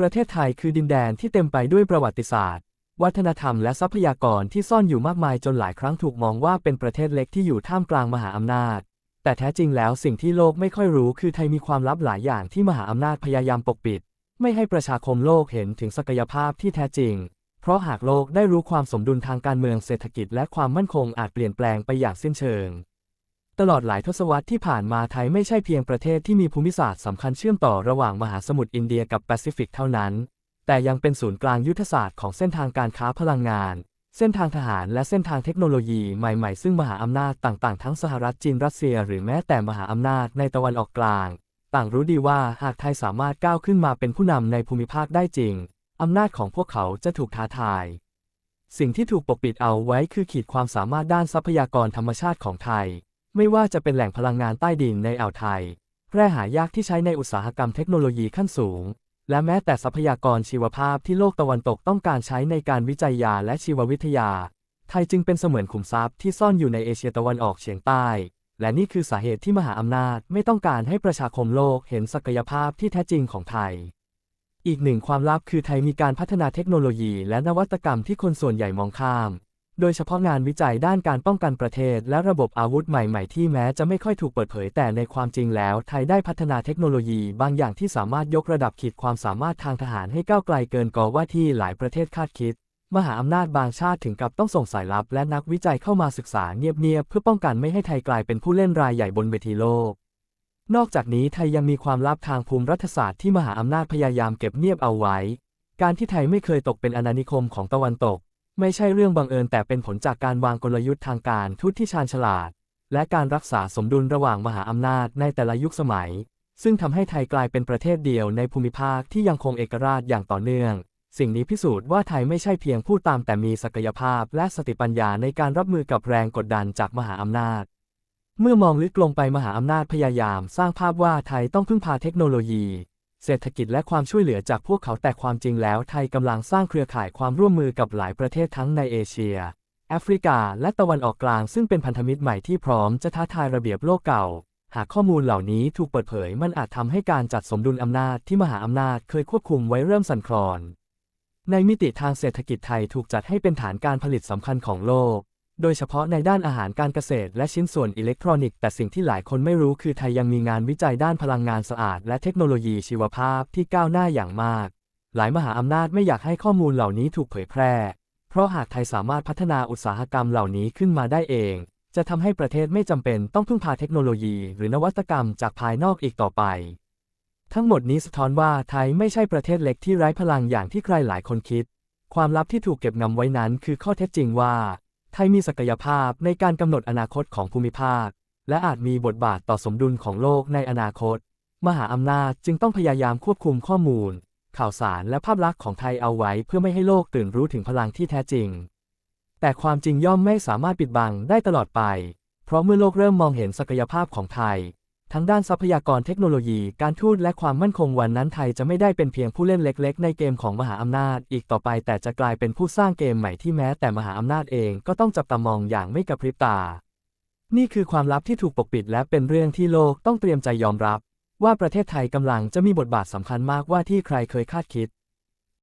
ประเทศไทยคือดินแดนที่เต็มไปด้วยประวัติศาสตร์ วัฒนธรรมและทรัพยากรที่ซ่อนอยู่มากมายจนหลายครั้งถูกมองว่าเป็นประเทศเล็กที่อยู่ท่ามกลางมหาอำนาจ แต่แท้จริงแล้วสิ่งที่โลกไม่ค่อยรู้คือไทยมีความลับหลายอย่างที่มหาอำนาจพยายามปกปิด ไม่ให้ประชาคมโลกเห็นถึงศักยภาพที่แท้จริง เพราะหากโลกได้รู้ความสมดุลทางการเมืองเศรษฐกิจและความมั่นคงอาจเปลี่ยนแปลงไปอย่างสิ้นเชิง ตลอดหลายทศวรรษที่ผ่านมาไทยไม่ใช่เพียงประเทศที่มีภูมิศาสตร์สำคัญเชื่อมต่อระหว่างมหาสมุทรอินเดียกับแปซิฟิกเท่านั้น แต่ยังเป็นศูนย์กลางยุทธศาสตร์ของเส้นทางการค้าพลังงาน เส้นทางทหารและเส้นทางเทคโนโลยีใหม่ๆ ซึ่งมหาอำนาจต่างๆ ทั้งสหรัฐจีนรัสเซีย หรือแม้แต่มหาอำนาจในตะวันออกกลาง ต่างรู้ดีว่าหากไทยสามารถก้าวขึ้นมาเป็นผู้นำในภูมิภาคได้จริงอำนาจของพวกเขาจะถูกท้าทาย สิ่งที่ถูกปกปิดเอาไว้คือขีดความสามารถด้านทรัพยากรธรรมชาติของไทย ไม่ว่าจะเป็นแหล่งพลังงานใต้ดินในอ่าวไทย แร่หายากที่ใช้ในอุตสาหกรรมเทคโนโลยีขั้นสูง และแม้แต่ทรัพยากรชีวภาพที่โลกตะวันตกต้องการใช้ในการวิจัยยาและชีววิทยา ไทยจึงเป็นเสมือนขุมทรัพย์ที่ซ่อนอยู่ในเอเชียตะวันออกเฉียงใต้ และนี่คือสาเหตุที่มหาอำนาจไม่ต้องการให้ประชาคมโลกเห็นศักยภาพที่แท้จริงของไทย อีกหนึ่งความลับคือไทยมีการพัฒนาเทคโนโลยี และนวัตกรรมที่คนส่วนใหญ่มองข้าม โดยเฉพาะงานวิจัยด้านการป้องกันประเทศ และระบบอาวุธใหม่ๆ ที่แม้จะไม่ค่อยถูกเปิดเผยแต่ในความจริงแล้ว ไทยได้พัฒนาเทคโนโลยีบางอย่างที่สามารถยกระดับขีดความสามารถทางทหารให้ก้าวไกลเกินกว่าที่หลายประเทศคาดคิด มหาอำนาจบางชาติถึงกับต้องส่งสายลับ และนักวิจัยเข้ามาศึกษาเงียบๆเพื่อป้องกันไม่ให้ไทยกลายเป็นผู้เล่นรายใหญ่บนเวทีโลก นอกจากนี้ไทยยังมีความลับทางภูมิรัฐศาสตร์ที่มหาอำนาจพยายามเก็บเงียบเอาไว้ การที่ไทยไม่เคยตกเป็นอาณานิคมของตะวันตก ไม่ใช่เรื่องบังเอิญแต่เป็นผลจากการวางกลยุทธ์ทางการทูตที่ชาญฉลาด และการรักษาสมดุลระหว่างมหาอำนาจในแต่ละยุคสมัย ซึ่งทำให้ไทยกลายเป็นประเทศเดียวในภูมิภาคที่ยังคงเอกราชอย่างต่อเนื่อง สิ่งนี้พิสูจน์ว่าไทยไม่ใช่เพียงผู้ตามแต่มีศักยภาพและสติปัญญาในการรับมือกับแรงกดดันจากมหาอำนาจ เมื่อมองลึกลงไปมหาอำนาจพยายาม สร้างภาพว่าไทยต้องพึ่งพาเทคโนโลยี เศรษฐกิจและความช่วยเหลือจากพวกเขาแต่ความจริงแล้วไทยกำลังสร้างเครือข่ายความร่วมมือกับหลายประเทศทั้งในเอเชีย แอฟริกา และตะวันออกกลางซึ่งเป็นพันธมิตรใหม่ที่พร้อมจะท้าทายระเบียบโลกเก่า หากข้อมูลเหล่านี้ถูกเปิดเผยมันอาจทำให้การจัดสมดุลอำนาจที่มหาอำนาจเคยควบคุมไว้เริ่มสั่นคลอน ในมิติทางเศรษฐกิจไทยถูกจัดให้เป็นฐานการผลิตสำคัญของโลก โดยเฉพาะในด้านอาหารการเกษตรและชิ้นส่วนอิเล็กทรอนิกส์แต่สิ่งที่หลายคนไม่รู้คือไทยยังมีงานวิจัยด้านพลังงานสะอาด และเทคโนโลยีชีวภาพที่ก้าวหน้าอย่างมาก หลายมหาอำนาจไม่อยากให้ข้อมูลเหล่านี้ถูกเผยแพร่ เพราะหากไทยสามารถพัฒนาอุตสาหกรรมเหล่านี้ขึ้นมาได้เอง จะทำให้ประเทศไม่จำเป็นต้องพึ่งพาเทคโนโลยี หรือนวัตกรรมจากภายนอกอีกต่อไป ทั้งหมดนี้สะท้อนว่าไทยไม่ใช่ประเทศเล็กที่ไร้พลังอย่างที่ใครหลายคนคิด ความลับที่ถูกเก็บงำไว้นั้นคือข้อเท็จจริงว่า ไทยมีศักยภาพในการกำหนดอนาคตของภูมิภาค และอาจมีบทบาทต่อสมดุลของโลกในอนาคต มหาอำนาจจึงต้องพยายามควบคุมข้อมูล ข่าวสารและภาพลักษณ์ของไทยเอาไว้เพื่อไม่ให้โลกตื่นรู้ถึงพลังที่แท้จริง แต่ความจริงย่อมไม่สามารถปิดบังได้ตลอดไป เพราะเมื่อโลกเริ่มมองเห็นศักยภาพของไทย ทั้งด้านทรัพยากรเทคโนโลยี การทูตและความมั่นคงวันนั้นไทยจะไม่ได้เป็นเพียงผู้เล่นเล็ก ๆ ในเกมของมหาอำนาจ อีกต่อไปแต่จะกลายเป็นผู้สร้างเกมใหม่ที่แม้แต่มหาอำนาจเองก็ต้องจับตามองอย่างไม่กระพริบตา นี่คือความลับที่ถูกปกปิดและเป็นเรื่องที่โลกต้องเตรียมใจยอมรับ ว่าประเทศไทยกำลังจะมีบทบาทสำคัญมากว่าที่ใครเคยคาดคิด